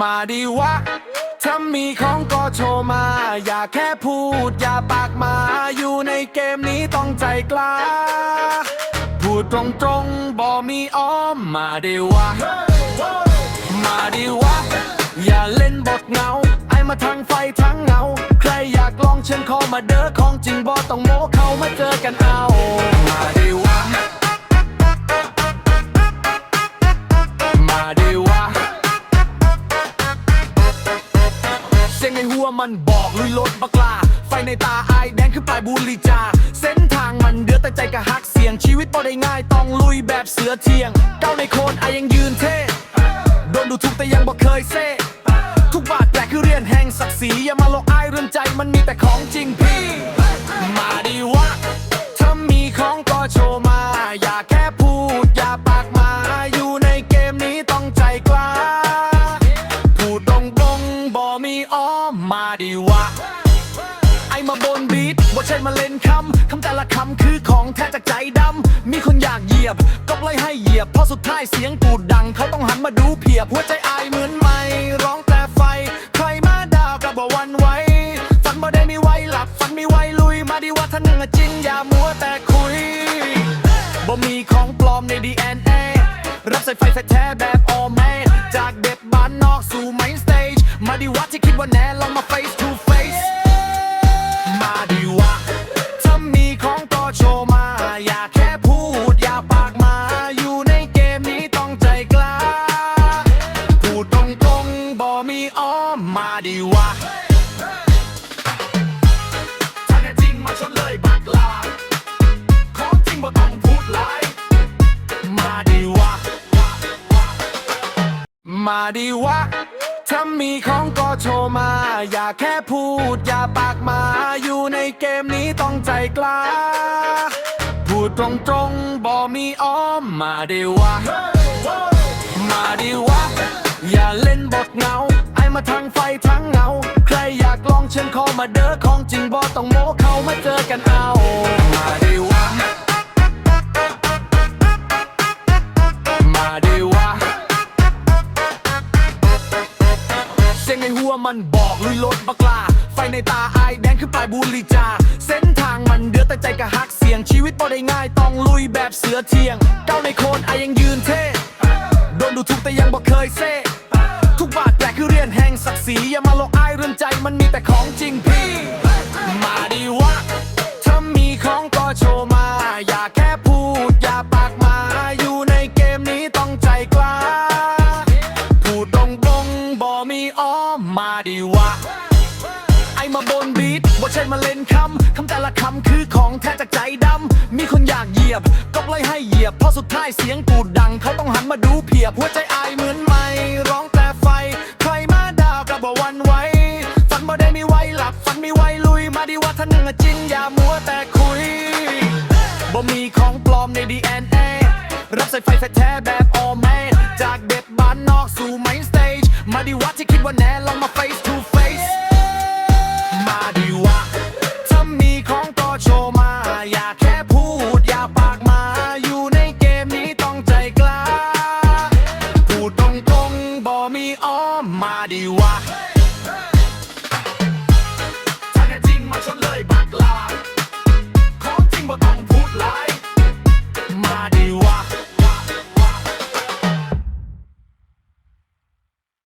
มาดีวะ ถ้ามีของก็โชว์มา อย่าแค่พูด อย่าปากมา อยู่ในเกมนี้ต้องใจกล้า พูดตรงๆบอมีอ้อม มาดีวะ มาดีวะ อย่าเล่นบทเงา ไอมาทั้งไฟทั้งเงา ใครอยากลองเชิญเข้ามาเด้อของจริงบอต้องโมเขามาเจอกันเอา ยงในหัวมันบอกลุยรถบักลา ไฟในตาอายแดงขึ้นปลายบุหรีจา เส้นทางมันเดือดแต่ใจกะฮักเสียง ชีวิตบ่ได้ง่ายต้องลุยแบบเสือเทียง เก้าในโคลนอายยังยืนเท่โดนดูถูกแต่ยังบ่เคยเซ่ทุกบาทแตกคือเรียนแห่งศักดิ์ศรีอย่ามาหลอกอายเรื่องใจมันมีแต่ของจริงพี่ มาเล่นคำคำแต่ละคำคือของแท้จากใจดำมีคนอยากเหยียบ ก็เลยให้เหยียบเพราะสุดท้ายเสียงกูดดัง เขาต้องหันมาดูเพียบหัวใจอายเหมือนไม่ร้องแต่ไฟ ใครมาดาวกับบ่หวันไหวฝันบ่ได้มีไว้หลับฝันมีไว้ลุยมาดีว่าท่านึงอะจริงอย่ามัวแต่คุยบ่มีของปลอมใน DNA รับใส่ไฟแท้แบบออแมจากเด็บบ้านนอกสู่ main stage มาดีว่าที่คิดว่าแน่ลองมา face to บ่มีอ้อมมาดีวะถ้าแน่จริงมาชนเลยบักลาของจริงบ่ต้องพูดหลายมาดีวะ มาดีวะ ถ้ามีของก็โชว์มา อย่าแค่พูด อย่าปากมา อยู่ในเกมนี้ต้องใจกล้า พูดตรงๆบ่มีอ้อมมาดีวะ มาดีวะ อย่าเล่นบทเงา ไอมาทั้งไฟทั้งเงา ใครอยากลองเชิญเข้ามาเด้อของจริงบ่ต้องโม้เข้ามาเจอกันเอามาดีวะมาดีวะเสียงในหัวมันบอกลุยรถบักลา ไฟในตาอายแดงขึ้นปลายบุหรีจา เส้นทางมันเดือดแต่ใจกะฮักเสียงชีวิตบ่ได้ง่ายต้องลุยแบบเสือเทียง เก้าในโคลนอายยังยืนเท่โดนดูถูกแต่ยังบ่เคยเซ่ ทุกบาทแตกคือเรียนแห่งศักดิ์ศรีอย่ามาหลอกอายเรื่องใจมันมีแต่ของจริงพี่ มาดีวะถ้ามีของก็โชว์มา อย่าแค่พูดอย่าปากมา อยู่ในเกมนี้ต้องใจกล้า พูดตรงๆบ่มีอ้อมมาดีวะ ไอมาบนบีทบ่ใช่มาเล่นคำคำแต่ละคำคือของแท้จากใจดำมีคนอยากเหยียบ ก็เลยให้เหยียบเพราะสุดท้ายเสียงกูดดัง เขาต้องหันมาดูเพียบหัวใจอายเหมือ บ่วันไหวฝันบ่ได้มีไว้หลับฝันมีไว้ลุย มาดีว่าท่านึงจริงอย่ามัวแต่คุยบ่มีของปลอมในดีแอนเอรับใส่ไฟแท้แบบออแมจากเด็ดบ้านนอกสู่ไมน์สเตจมาดีว่าที่คิดว่าแน่ลองมา face to face มาดีวะ วะาแน่จริมาชนเลยบักลาขอจริงบ่ตองพูดหลมาดีว